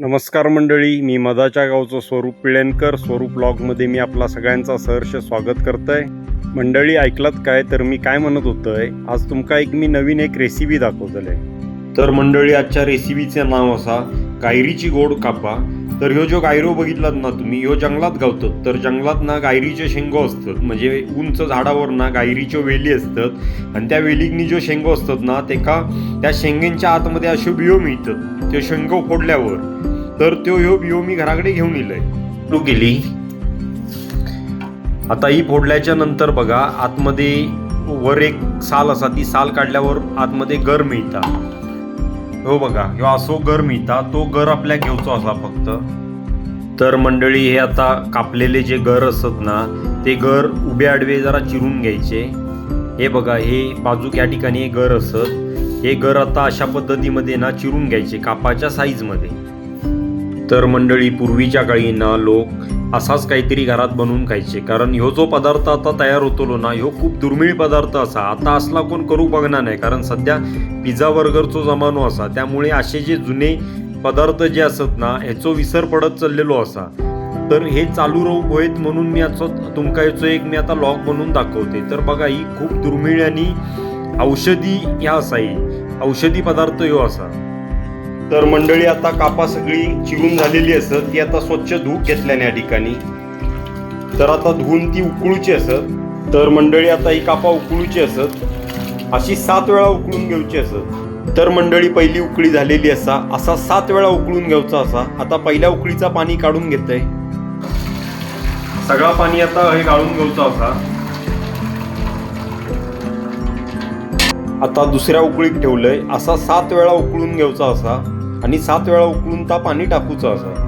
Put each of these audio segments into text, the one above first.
नमस्कार मंडळी मी मदाच्या गावचं स्वरूप पिळेनकर स्वरूप ब्लॉगमध्ये मी आपला सगळ्यांचा सहर्ष स्वागत करतोय. मंडळी ऐकलात काय? तर मी काय म्हणत होतोय आज तुमका एक मी नवीन एक रेसिपी दाखवतले तर मंडळी आजच्या रेसिपीचे नाव असा गायरीची गोड कापा. तर ह्यो जो गायरो बघितलात ना तुम्ही ह्यो जंगलात गावतात. तर जंगलात ना गायरीचे शेंगो असतात. म्हणजे उंच झाडावर ना गायरीच्यो वेली असतात. आणि त्या वेलीकनी जो शेंगो असतात ना तेका त्या शेंगेंच्या आतमध्ये अशो बियो मिळतात. त्यो शेंगो फोडल्यावर. तर त्यो ह्यो बियो मी घराकडे घेऊन येलोय तू केली आता ही फोडल्याच्या नंतर बघा आतमध्ये वर एक साल असा ती साल काढल्यावर आतमध्ये गर मिळता. हो बघा किंवा असो गर मिळता तो गर आपल्या घेवचो असा फक्त. तर मंडळी हे आता कापलेले जे गर असत ना ते गर उभे आडवे जरा चिरून घ्यायचे. हे बघा हे बाजूक या ठिकाणी हे गर असत. हे गर आता अशा पद्धतीमध्ये ना चिरून घ्यायचे कापाच्या साईजमध्ये तर मंडळी पूर्वीच्या काळी ना लोक असाच काहीतरी घरात बनवून खायचे. कारण ह्यो जो पदार्थ आता तयार होतो ना ह्यो खूप दुर्मिळ पदार्थ असा. आता असला कोण करू बघणार नाही. कारण सध्या पिझ्झा बर्गरचो जमानो असा. त्यामुळे असे जे जुने पदार्थ जे असत ना ह्याचो विसर पडत चाललेलो असा. तर हे चालू राहू होईत म्हणून मी याचो तुमका याचो एक मी आता लॉक बनवून दाखवते. तर बघा ही खूप दुर्मिळ आणि औषधी ह्या असा ही. औषधी पदार्थ ह्यो असा. तर मंडळी आता कापा सगळी चिरून झालेली असत ती आता स्वच्छ धूप घेतल्याने या ठिकाणी. तर आता धुवून ती उकळूची असत. तर मंडळी आता ही कापा उकळूची असत. अशी सात वेळा उकळून घेऊची असत. तर मंडळी पहिली उकळी झालेली असा असा सात वेळा उकळून घ्यायचा असा. आता पहिल्या उकळीचा पाणी काढून घेतय सगळा पाणी आता हे गाळून घ्यायचा असा. आता दुसऱ्या उकळीत ठेवलंय. असा सात वेळा उकळून घ्यायचा असा. आणि सात वेळा उकळून ता पाणी टाकूचं असा.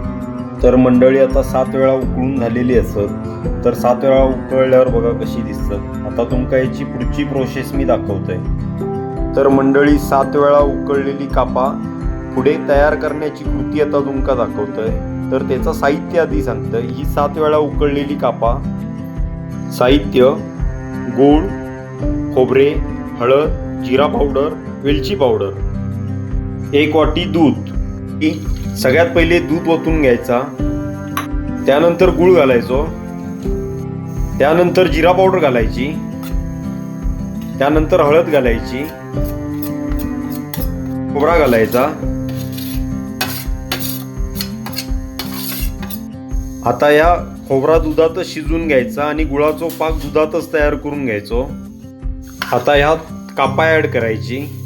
तर मंडळी आता सात वेळा उकळून झालेली असत तर सात वेळा उकळल्यावर बघा कशी दिसतात आता तुमका याची पुढची प्रोसेस मी दाखवतोय. तर मंडळी सात वेळा उकळलेली कापा पुढे तयार करण्याची कृती आता तुमका दाखवतोय. तर त्याचं साहित्य आधी सांगतंय. ही सात वेळा उकळलेली कापा. साहित्य गूळ खोबरे हळद जिरा पावडर वेलची पावडर. एक वाटी दूध. सगळ्यात पहिले दूध ओतून घ्यायचा. त्यानंतर गुळ घालायचो. त्यानंतर जिरा पावडर घालायची. त्यानंतर हळद घालायची. खोबरा घालायचा. आता या खोबरा दुधातच शिजून घ्यायचा आणि गुळाचो पाक दुधातच तयार करून घ्यायचो. आता ह्यात कापा ॲड करायची.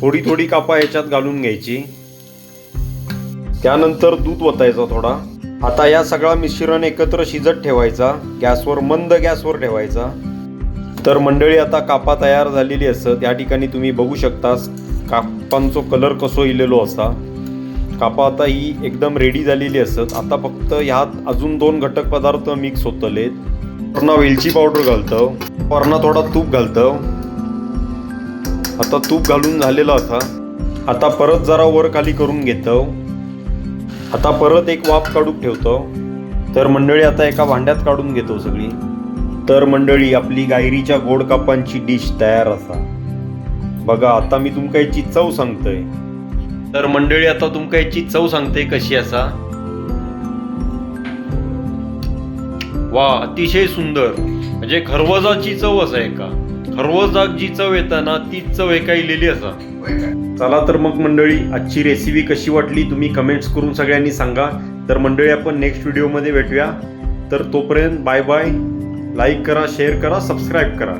थोडी थोडी कापा याच्यात घालून घ्यायची. त्यानंतर दूध ओतायचा थोडा. आता या सगळा मिश्रण एकत्र शिजत ठेवायचा. गॅसवर मंद गॅसवर ठेवायचा. तर मंडळी आता कापा तयार झालेली असत. या ठिकाणी तुम्ही बघू शकता कापांचो कलर कसो इलेलो असा. कापा आता ही एकदम रेडी झालेली असत. आता फक्त ह्यात अजून दोन घटक पदार्थ मिक्स होतलेत. वरना वेलची पावडर घालतं वरना थोडा तूप घालतं आता तूप घालून झालेलं असा आता परत जरा वर खाली करून घेतो आता परत एक वाफ काढून ठेवतो. तर मंडळी आता एका भांड्यात काढून घेतो सगळी. तर मंडळी आपली गायरीच्या गोड कापांची डिश तयार असा. बघा आता मी तुमका याची चव सांगतोय. तर मंडळी आता तुमका याची चव सांगते कशी असा. वा अतिशय सुंदर. म्हणजे खरवजाची चव असा आहे खरवजाक जी चव येता ना तीच चव एका इलेली असा. चला तर मग मंडळी आजची रेसिपी कशी वाटली तुम्ही कमेंट्स करून सगळ्यांनी सांगा. तर मंडळी आपण नेक्स्ट व्हिडिओमध्ये भेटूया. तर तोपर्यंत बाय बाय लाईक करा शेअर करा सबस्क्राईब करा.